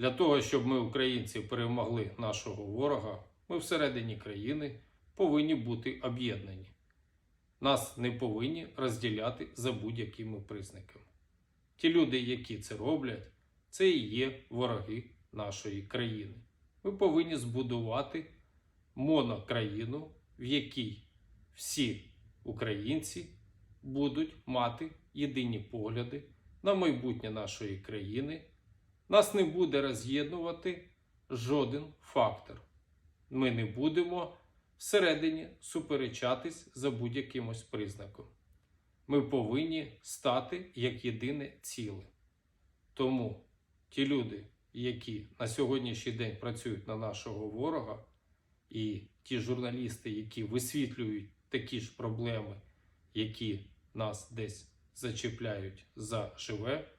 Для того, щоб ми, українці, перемогли нашого ворога, ми всередині країни повинні бути об'єднані. Нас не повинні розділяти за будь-якими признаками. Ті люди, які це роблять, це і є вороги нашої країни. Ми повинні збудувати монокраїну, в якій всі українці будуть мати єдині погляди на майбутнє нашої країни. Нас не буде роз'єднувати жоден фактор. Ми не будемо всередині суперечатись за будь-яким ось признаком. Ми повинні стати як єдине ціле. Тому ті люди, які на сьогоднішній день працюють на нашого ворога, і ті журналісти, які висвітлюють такі ж проблеми, які нас десь зачіпляють за живе,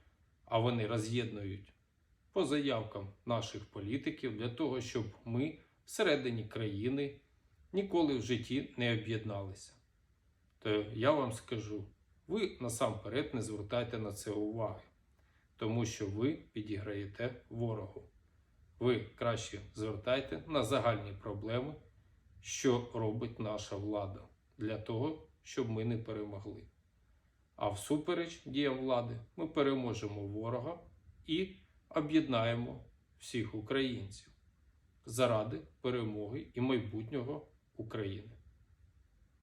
а вони роз'єднують по заявкам наших політиків для того, щоб ми всередині країни ніколи в житті не об'єдналися. То я вам скажу, ви насамперед не звертайте на це уваги, тому що ви підіграєте ворогу. Ви краще звертайте на загальні проблеми, що робить наша влада, для того, щоб ми не перемогли. А всупереч діям влади ми переможемо ворога і об'єднаємо всіх українців заради перемоги і майбутнього України.